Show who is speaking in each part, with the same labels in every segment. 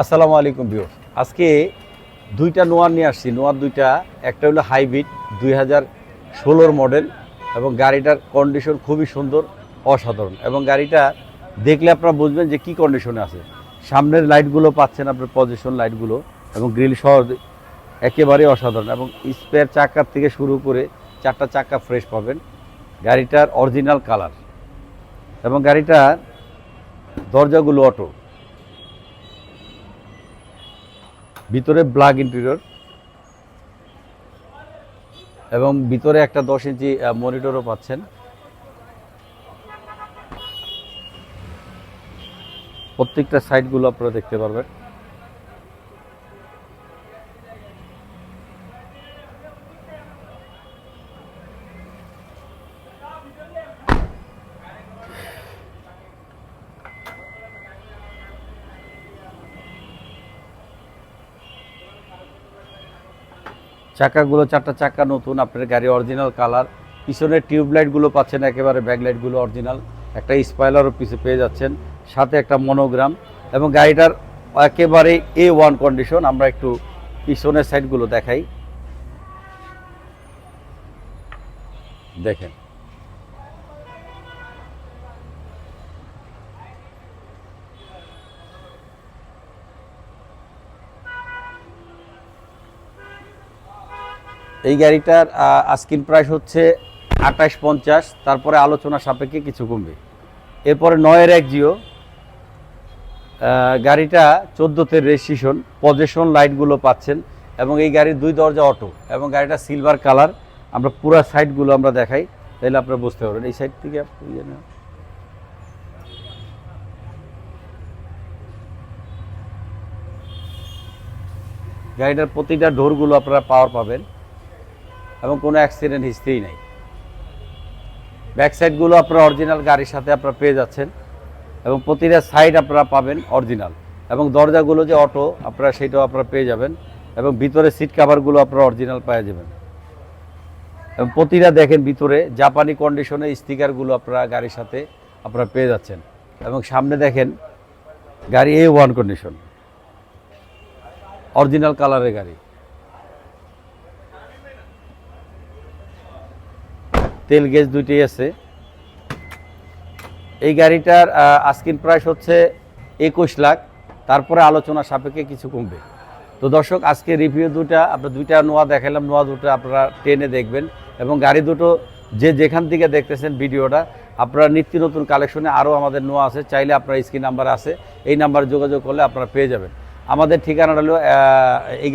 Speaker 1: আসসালামু আলাইকুম বিও আজকে দুইটা নোয়ার নিয়ে আসছি। নোয়ার দুইটা, একটা হলো হাইব্রিড দুই হাজার ষোলোর মডেল এবং গাড়িটার কন্ডিশন খুবই সুন্দর, অসাধারণ। এবং গাড়িটা দেখলে আপনারা বুঝবেন যে কি কন্ডিশনে আছে। সামনের লাইটগুলো পাচ্ছেন আপনার পজিশন লাইটগুলো এবং গ্রিল সহ একেবারেই অসাধারণ এবং স্পেয়ার চাকার থেকে শুরু করে চারটা চাকা ফ্রেশ পাবেন। গাড়িটার অরিজিনাল কালার এবং গাড়িটার দরজাগুলো অটো। ভিতরে ব্ল্যাক ইন্টেরিয়র এবং ভিতরে একটা দশ ইঞ্চি মনিটরও পাচ্ছেন। প্রত্যেকটা সাইডগুলো আপনারা দেখতে পারবেন। চাকাগুলো, চারটা চাকা নতুন, আপনার গাড়ি অরিজিনাল কালার পিছনের টিউবলাইটগুলো পাচ্ছেন একেবারে ব্যাকলাইটগুলো অরিজিনাল একটা স্পাইলারও পিছু পেয়ে যাচ্ছেন। সাথে একটা মনোগ্রাম এবং গাড়িটার একেবারে এ ওয়ান কন্ডিশন আমরা একটু পিছনের সাইডগুলো দেখাই। দেখেন। এই গাড়িটার আস্কিন প্রাইস হচ্ছে আঠাশ পঞ্চাশ, তারপরে আলোচনা সাপেক্ষে কিছু কমবে। এরপরে নয়ের এক জিও গাড়িটা চোদ্দোতে রেজিস্ট্রেশন পজেশন লাইটগুলো পাচ্ছেন, এবং এই গাড়ির দুই দরজা অটো এবং গাড়িটা সিলভার কালার আমরা পুরা সাইডগুলো আমরা দেখাই, তাহলে আপনারা বুঝতে পারবেন। এই সাইড থেকে আপনি ইয়ে গাড়িটার প্রতিটা ডোরগুলো আপনারা পাওয়ার পাবেন। এবং কোনো অ্যাক্সিডেন্ট হিস্ট্রি নেই। ব্যাক সাইডগুলো আপনারা অরিজিনাল গাড়ির সাথে আপনারা পেয়ে যাচ্ছেন এবং প্রতিটা সাইড আপনারা পাবেন অরিজিনাল এবং দরজাগুলো যে অটো, আপনারা সেটাও আপনারা পেয়ে যাবেন এবং ভিতরে সিট কাভারগুলো আপনারা অরিজিনাল পেয়ে যাবেন। এবং প্রতিটা দেখেন ভিতরে জাপানি কন্ডিশনে স্টিকারগুলো আপনারা গাড়ির সাথে আপনারা পেয়ে যাচ্ছেন এবং সামনে দেখেন গাড়ি এ ওয়ান কন্ডিশন অরিজিনাল কালারের গাড়ি। তেল গ্যাস দুইটাই আছে। এই গাড়িটার আস্কিন প্রাইস হচ্ছে একুশ লাখ। তারপরে আলোচনা সাপেক্ষে কিছু কমবে। তো দর্শক, আজকে রিভিউ দুটা, আপনার দুইটা নোয়া দেখালাম। নোয়া দুটো আপনারা ট্রেনে দেখবেন। এবং গাড়ি দুটো যে যেখান থেকে দেখতেছেন ভিডিওটা, আপনারা নিত্য নতুন কালেকশনে আরও আমাদের নোয়া আছে। চাইলে আপনার স্ক্রিন নাম্বার আছে। এই নাম্বারে যোগাযোগ করলে আপনারা পেয়ে যাবেন। আমাদের ঠিকানা হলো এই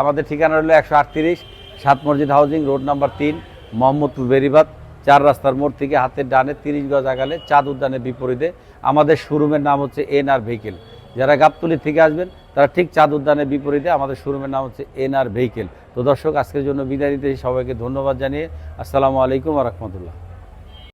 Speaker 1: আমাদের ঠিকানা হলো একশো আটত্রিশ সাত মসজিদ হাউজিং, রোড নাম্বার তিন। মোহাম্মদপুর বেরিবাদ, চার রাস্তার মোড় থেকে হাতের ডানে তিরিশ গজ আগালে চাঁদ উদ্যানের বিপরীতে। আমাদের শোরুমের নাম হচ্ছে এন আর ভেহিকেল। যারা গাবতলি থেকে আসবেন, তারা ঠিক চাঁদ উদ্যানের বিপরীতে আমাদের শোরুমের নাম হচ্ছে এন আর ভেহিকেল। তো দর্শক, আজকের জন্য বিদায় নিতে সবাইকে ধন্যবাদ জানিয়ে আসসালামু আলাইকুম রহমতুল্লাহ।